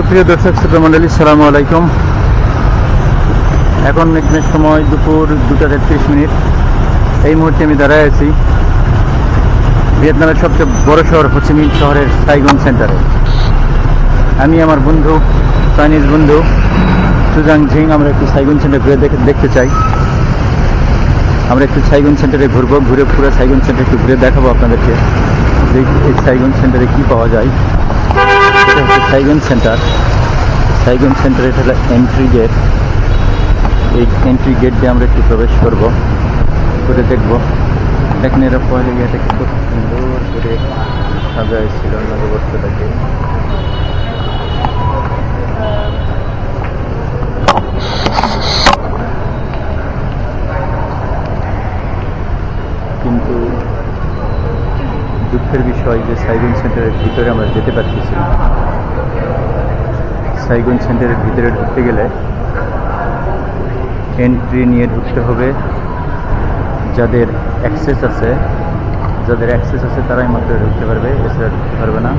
সুপ্রিয় দর্শক, শ্রোতা মন্ডলী সালামু আলাইকুম। এখন এখানে সময় দুপুর দুটা তেত্রিশ মিনিট। এই মুহূর্তে আমি দাঁড়ায় আছি ভিয়েতনামের সবচেয়ে বড় শহর হোচিমিন শহরের সাইগন সেন্টারে। আমি আমার বন্ধু, চাইনিজ বন্ধু, সুজাং ঝিং, আমরা একটু সাইগন সেন্টার ঘুরে দেখে দেখতে চাই। আমরা একটু সাইগন সেন্টারে ঘুরবো, ঘুরে পুরো সাইগন সেন্টার একটু ঘুরে দেখাবো আপনাদেরকে এই সাইগন সেন্টারে কি পাওয়া যায়। এটা হচ্ছে সাইগন সেন্টার সাইগন সেন্টার এটা হলো এন্ট্রি গেট এই এন্ট্রি গেট দিয়ে আমরা একটু প্রবেশ করব। করে দেখব। দেখেন এরা পয়লা গেটে খুব সুন্দর করে সাজাইছিল নববর্ষটাকে। কিন্তু দুঃখের বিষয় যে সাইগন সেন্টারের ভিতরে আমরা যেতে পারতেছি। সাইগন সেন্টারের ভিতরে ঢুকতে গেলে এন্ট্রি নিয়ে ঢুকতে হবে। যাদের অ্যাক্সেস আছে, যাদের অ্যাক্সেস আছে তারাই মাত্র ঢুকতে পারবে, এছাড়া ঢুকতে পারবে না।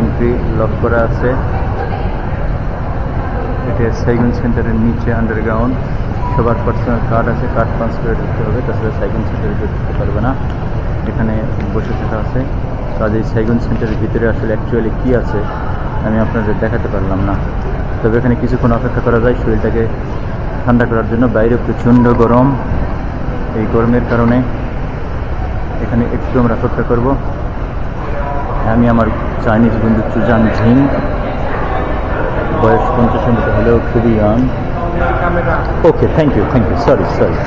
এন্ট্রি লক করা আছে। এটা সাইগন সেন্টারের নিচে আন্ডারগ্রাউন্ড সবার পার্সোনাল কার্ড আছে কার্ড করে ঢুকতে হবে, তাছাড়া সাইগন সেন্টারে ঢুকতে পারবে না। এখানে বসে থাকা আছে। কাজে সাইগন সেন্টারের ভিতরে আসলে অ্যাকচুয়ালি কী আছে? আমি আপনাদের দেখাতে পারলাম না। তবে এখানে কিছুক্ষণ অপেক্ষা করা যায় শরীরটাকে ঠান্ডা করার জন্য। বাইরে প্রচণ্ড গরম এই গরমের কারণে এখানে একটু আমরা অপেক্ষা করব। আমি আমার চাইনিজ বন্ধু চুজান ঝিং। বয়স পঞ্চাশের মতো হলেও খুবই young okay thank you thank you sorry sorry